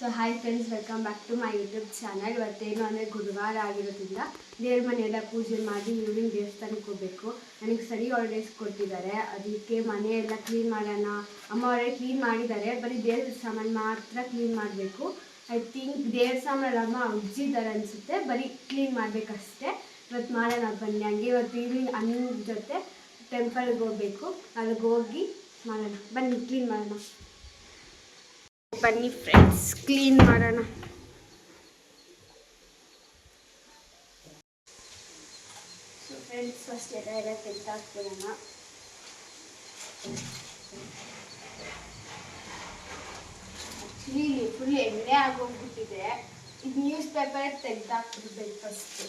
So hi friends welcome back to my YouTube channel ಇವತ್ತೇನು ಅಂದರೆ ಗುರುವಾರ ಆಗಿರೋದ್ರಿಂದ ದೇವ್ರ ಮನೆಯೆಲ್ಲ ಪೂಜೆ ಮಾಡಿ ಇವ್ರಿನ ದೇವಸ್ಥಾನಕ್ಕೆ ಹೋಗಬೇಕು. ನನಗೆ ಸರಿ ಹಾಲಿಡೇಸ್ ಕೊಟ್ಟಿದ್ದಾರೆ. ಅದಕ್ಕೆ ಮನೆ ಎಲ್ಲ ಕ್ಲೀನ್ ಮಾಡೋಣ. ಅಮ್ಮ ಅವರೇ ಕ್ಲೀನ್ ಮಾಡಿದ್ದಾರೆ. ಬರೀ ದೇವ್ರ ಸಾಮಾನು ಮಾತ್ರ ಕ್ಲೀನ್ ಮಾಡಬೇಕು. ಐ ಥಿಂಕ್ ದೇವ್ರ ಸಾಮಾನು ಅಮ್ಮ ಉಜ್ಜಿದ್ದಾರೆ ಅನಿಸುತ್ತೆ. ಬರೀ ಕ್ಲೀನ್ ಮಾಡಬೇಕಷ್ಟೇ. ಇವತ್ತು ಮಾಡೋಣ ಬನ್ನಿ. ಹಂಗೆ ಇವತ್ತು ಈವ್ನಿಂಗ್ ಅನ್ನ ಜೊತೆ ಟೆಂಪಲ್ಗೆ ಹೋಗಬೇಕು. ಅಲ್ಲಿಗೆ ಹೋಗಿ ಮಾಡೋಣ. ಬನ್ನಿ ಕ್ಲೀನ್ ಮಾಡೋಣ. ಬನ್ನಿ ಫ್ರೆಂಡ್ಸ್ ಕ್ಲೀನ್ ಮಾಡೋಣ. ಸೊ ಫ್ರೆಂಡ್ಸ್ ಫಸ್ಟ್ ಎಲ್ಲ ಎಲ್ಲ ತೆಗೆದಾಕ್ಬಿಡೋಣ ಆ್ಯಕ್ಚುಲಿ ಫುಲ್ ಎಣ್ಣೆ ಆಗೋಗ್ಬಿಟ್ಟಿದೆ. ಇದು ನ್ಯೂಸ್ ಪೇಪರ್ ತೆಗೆದಾಕ್ಬಿಡ್ಬೇಕು ಫಸ್ಟ್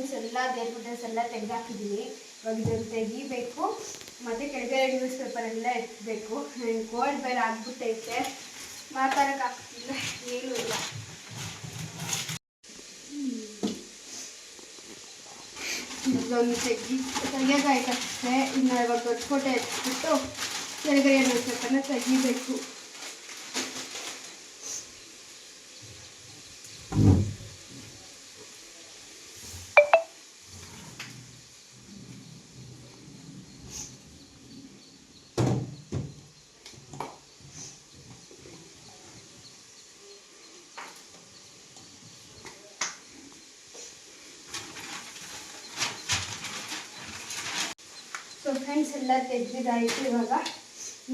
ಸೊ ಫ್ರೆಂಡ್ಸ್ ಎಲ್ಲ ದೇವ್ರ ಡಿಸೈನ್ಸ್ ಎಲ್ಲ ತೆಗೆದಾಕಿದ್ದೀನಿ ಇವಾಗ ಇದನ್ನು ತೆಗಿಬೇಕು. ಮತ್ತು ಕೆಳಗಡೆ ನ್ಯೂಸ್ ಪೇಪರೆಲ್ಲ ಎತ್ತಬೇಕು ನನಗೆ ಕೋಲ್ಡ್ ಬೇರೆ ಆಗ್ಬಿಟ್ಟೈತೆ. ಮಾತಾಡೋಕ್ಕಾಗ್ತಿಲ್ಲ ಏನೂ ಇಲ್ಲ. ಇದೊಂದು ತೆಗಿ ತೆಗಿಯೋಕ್ಕಾಯ್ತಷ್ಟೇ ಇನ್ನು ಇವಾಗ ದೊಡ್ಡ ಕೋಟೆ ಎತ್ಬಿಟ್ಟು ಕೆಳಗಡೆ ನ್ಯೂಸ್ ಪೇಪರ್ನ ತೆಗಿಬೇಕು. ಸೊ ಫ್ರೆಂಡ್ಸ್ ಎಲ್ಲ ತೆಗೆದಿದ್ದಾಯಿತು ಇವಾಗ.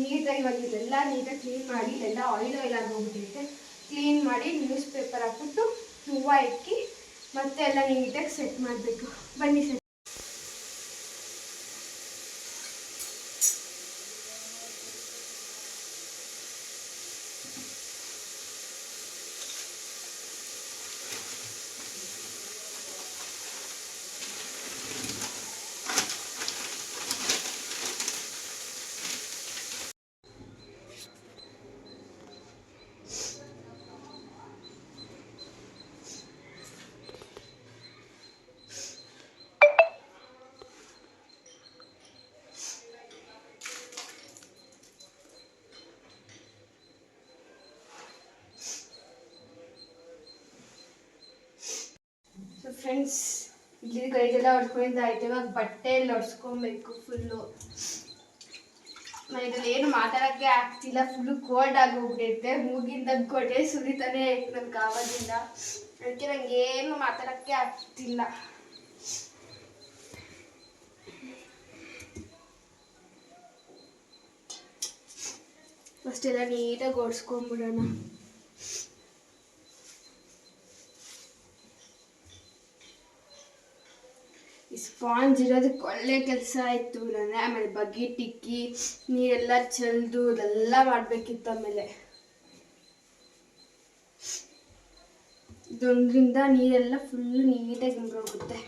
ನೀಟಾಗಿ ಇವಾಗ ಇದೆಲ್ಲ ನೀಟಾಗಿ ಕ್ಲೀನ್ ಮಾಡಿ, ಇದೆಲ್ಲ ಆಯಿಲ್ ಆಯಿಲ್ ಆಗೋಗ್ಬಿಟ್ಟಿರುತ್ತೆ ಕ್ಲೀನ್ ಮಾಡಿ ನ್ಯೂಸ್ ಪೇಪರ್ ಹಾಕ್ಬಿಟ್ಟು ಹೂವು ಇಕ್ಕಿ, ಮತ್ತೆ ಎಲ್ಲ ನೀಟಾಗಿ ಸೆಟ್ ಮಾಡಬೇಕು. ಬನ್ನಿ ಸೆಟ್ ಫ್ರೆಂಡ್ಸ್ ಇಲ್ಲಿ ಕೈಗೆಲ್ಲ ಹೊಡ್ಕೊಂಡಿದ್ದಾಯ್ತು ಇವಾಗ ಬಟ್ಟೆ ಎಲ್ಲ ಹೊಡ್ಸ್ಕೊಬೇಕು ಫುಲ್ಲು ಇದ್ರಲ್ಲಿ ಏನು ಮಾತಾಡೋಕ್ಕೆ ಆಗ್ತಿಲ್ಲ. ಫುಲ್ಲು ಕೋಲ್ಡ್ ಆಗಿ ಹೋಗ್ಬಿಟ್ಟೈತೆ ಮೂಗಿಂದ ಕೊಡೆ ಸುರಿತಾನೆ ಆಯ್ತು ನನ್ಗೆ ಆವಾಗಿಂದ. ಅದಕ್ಕೆ ನಂಗೆ ಏನು ಮಾತಾಡೋಕ್ಕೆ ಆಗ್ತಿಲ್ಲ. ಫಸ್ಟ್ ಎಲ್ಲ ನೀಟಾಗಿ ಓಡಿಸ್ಕೊಂಬಿಡೋಣ ಈ ಸ್ಪಾಂಜ್ ಇರೋದಕ್ಕೆ ಒಳ್ಳೆ ಕೆಲಸ ಆಯಿತು. ನಾನು ಆಮೇಲೆ ಬಗ್ಗಿ ಟಿಕ್ಕಿ, ನೀರೆಲ್ಲ ಚೆಲ್ದು ಇದೆಲ್ಲ ಮಾಡಬೇಕಿತ್ತು ಆಮೇಲೆ. ಇದೊಂದ್ರಿಂದ ನೀರೆಲ್ಲ ಫುಲ್ ನೀಟಾಗಿ ಮುಗಿದೋಗುತ್ತೆ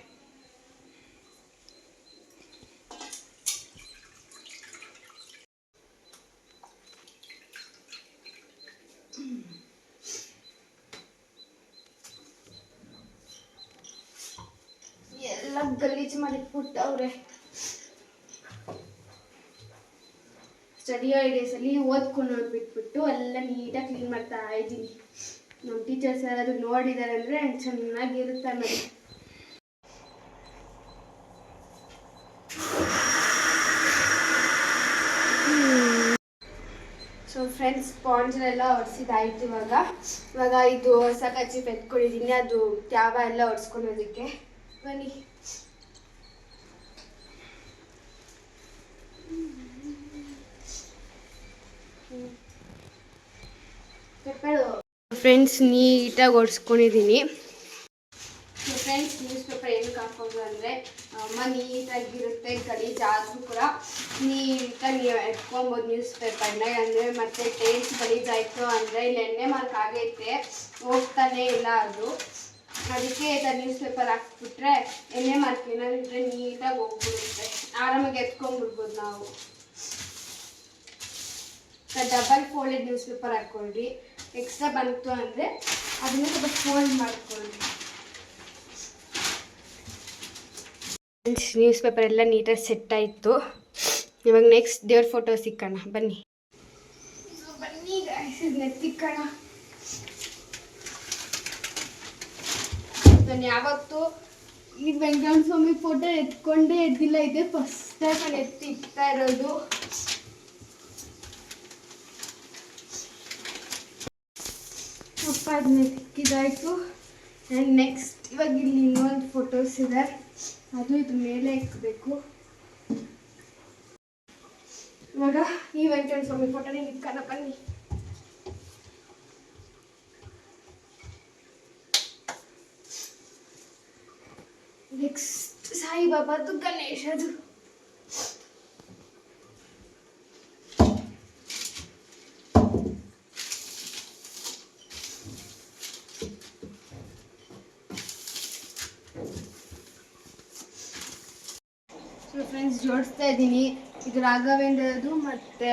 ಎಲ್ಲ ಗಲೀಜು ಅವ್ರೆ. ಸ್ಟಡಿ ಹಾಲಿಡೇಸಲ್ಲಿ ಓದ್ಕೊಂಡು ನೋಡ್ಬಿಟ್ಬಿಟ್ಟು ಎಲ್ಲ ನೀಟಾಗಿ ಕ್ಲೀನ್ ಮಾಡ್ತಾ ಇದ್ದೀನಿ. ನಮ್ಮ ಟೀಚರ್ಸ್ ಯಾರಾದರೂ ನೋಡಿದ್ದಾರೆ ಅಂದರೆ ಚೆನ್ನಾಗಿರುತ್ತೆ ಆಮೇಲೆ ಸೊ ಫ್ರೆಂಡ್ಸ್ ಸ್ಪಾಂಜೆಲ್ಲ ಒರೆಸಿದಾಯ್ತು ಇವಾಗ. ಇವಾಗ ಇದು ಹೊಸ ಕಚ್ಚಿ ಎತ್ಕೊಂಡಿದ್ದೀನಿ ಅದು ತ್ಯಾವ ಎಲ್ಲ ಒರೆಸ್ಕೊಳೋದಕ್ಕೆ ಬನ್ನಿ. ಫ್ರೆಂಡ್ಸ್ ನೀಟಾಗಿ ಒರೆಸ್ಕೊಂಡಿದ್ದೀನಿ ಫ್ರೆಂಡ್ಸ್ ನ್ಯೂಸ್ ಪೇಪರ್ ಏನಕ್ಕೆ ಹಾಕೋದು ಅಂದರೆ ಅಮ್ಮ ನೀಟಾಗಿರುತ್ತೆ ಗಲೀಜಾದರೂ ಕೂಡ ನೀಟಾಗಿ ನೀವು ಎತ್ಕೊಬೋದು ನ್ಯೂಸ್ ಪೇಪರ್ನ ಅಂದರೆ ಮತ್ತೆ ಟೇಸ್ಟ್ ಗಲೀಜಾಯಿತು ಅಂದರೆ ಇಲ್ಲಿ ಎಣ್ಣೆ ಮಾರ್ಕ್ ಆಗೈತೆ, ಹೋಗ್ತಾನೆ ಇಲ್ಲ ಅದು. ಅದಕ್ಕೆ ಇದು ನ್ಯೂಸ್ ಪೇಪರ್ ಹಾಕ್ಬಿಟ್ರೆ ಎಣ್ಣೆ ಮಾರ್ಕ್ ಏನಾದ್ರು ಇದ್ರೆ ನೀಟಾಗಿ ಹೋಗ್ಬಿಡುತ್ತೆ. ಆರಾಮಾಗಿ ಎತ್ಕೊಂಡ್ಬಿಡ್ಬೋದು ನಾವು. ಡಬಲ್ ಫೋಲ್ಡೆಡ್ ನ್ಯೂಸ್ ಪೇಪರ್ ಹಾಕ್ಕೊಳ್ರಿ ಎಕ್ಸ್ಟ್ರಾ ಬಂತು ಅಂದರೆ ಅದನ್ನ ಸ್ವಲ್ಪ ಫೋಲ್ಡ್ ಮಾಡ್ಕೊಳ್ಳಿ ನ್ಯೂಸ್ ಪೇಪರ್ ಎಲ್ಲ ನೀಟಾಗಿ ಸೆಟ್ ಆಯಿತು. ಇವಾಗ ನೆಕ್ಸ್ಟ್ ದೇವ್ರ ಫೋಟೋ ಸಿಕ್ಕೋಣ ಬನ್ನಿ. ಬನ್ನಿ guys, ಇದ್ನ ತಿಕ್ಕಣ. ನಾನು ಯಾವತ್ತು ಈ ವೆಂಕಟ ಸ್ವಾಮಿ ಫೋಟೋ ಎತ್ಕೊಂಡೇ ಎದ್ದಿಲ್ಲ ಇದೆ ಫಸ್ಟ್ ಟೈಮ್ ನಾನು ಎತ್ತಿ ಇಡ್ತಾ ಇರೋದು. ಅಪ್ಪ ಅದನ್ನ ತಿಕ್ಕಿದಾಯ್ತು ಆ್ಯಂಡ್ ನೆಕ್ಸ್ಟ್ ಇವಾಗ ಇಲ್ಲಿ ಇನ್ನೊಂದು ಫೋಟೋಸ್ ಇದೆ. ಅದು ಇದು ಮೇಲೆ ಇಕ್ಕಬೇಕು ಇವಾಗ ಈ ವೆಂಕಟೇಶ್ವರ ಸ್ವಾಮಿ ಫೋಟೋನೇ ಇಟ್ಕೋಣ ಬನ್ನಿ. ನೆಕ್ಸ್ಟ್ ಸಾಯಿಬಾಬಾದು ಗಣೇಶದು ಫ್ರೆಂಡ್ಸ್ ಜೋಡಿಸ್ತಾ ಇದ್ದೀನಿ. ಇದು ರಾಘವೇಂದ್ರದು ಮತ್ತು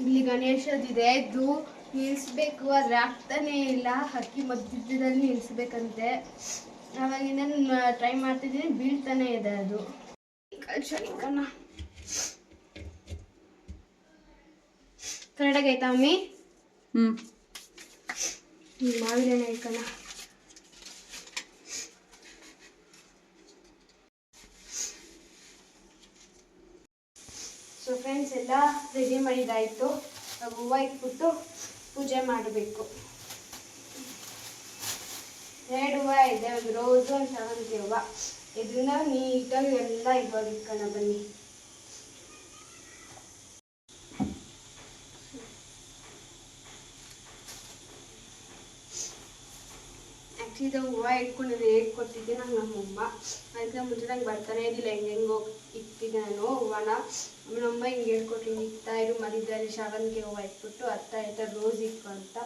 ಇಲ್ಲಿ ಗಣೇಶದಿದೆ ಇದು. ನಿಲ್ಲಿಸ್ಬೇಕು ಆದರೆ ಆಗ್ತಾನೇ ಇಲ್ಲ. ಹಕ್ಕಿ ಮಧ್ಯದಲ್ಲಿ ನಿಲ್ಲಿಸ್ಬೇಕಂತೆ ಅವಾಗಿಂದ ಟ್ರೈ ಮಾಡ್ತಿದ್ದೀನಿ. ಬೀಳ್ತಾನೆ ಇದೆ ಅದು. ಕಳ್ಸ ಇಕ್ಕಣ ಕರೆಕ್ಟಾಗಿ ಆಯ್ತಾ ಮಮ್ಮಿ? ಹ್ಞೂ ಮಾವಿನ ಐಕಣ್ಣ ಇಕ್ಕಣ ಸೊ ಫ್ರೆಂಡ್ಸ್ ಎಲ್ಲ ರೆಡಿ ಮಾಡಿದಾಯಿತು ಹೂವು ಇಟ್ಬಿಟ್ಟು ಪೂಜೆ ಮಾಡಬೇಕು. ಎರಡು ಹೂವು ಇದೆ, ಒಂದು ರೋಸು ಒಂದು ಸೇವಂತಿ ಹೂವು. ಇದನ್ನ ನೀಟಾಗಿ ಎಲ್ಲ ಇವಾಗ ಇಟ್ಕೋಣ ಬನ್ನಿ. ಆ್ಯಕ್ಚುಲಿ ಹೂವ ಇಟ್ಕೊಂಡು ಇಟ್ಕೊಂಡಿದ್ದು ಹೇಗೆ ಕೊಟ್ಟಿದ್ದೆ ನಾನು ನಮ್ಮಮ್ಮ ಅದಕ್ಕೆ ಮುಂಚೆ ನಂಗೆ ಬರ್ತಾನೆ ಇರಲಿಲ್ಲ, ಹೆಂಗೆ ಹೆಂಗೆ ಹೋಗಿ ಇಟ್ಟಿದ್ದೆ ನಾನು ಹೂವನ. ನಮ್ಮಮ್ಮ ಹಿಂಗೆ ಹೇಳ್ಕೊಟ್ರು ಇಕ್ತಾ ಇರು ಶಾವಂತಿಗೆ ಹೂವ ಇಟ್ಬಿಟ್ಟು ಅತ್ತ ಇತ್ತ ರೋಸ್ ಇಕ್ಕು ಅಂತ.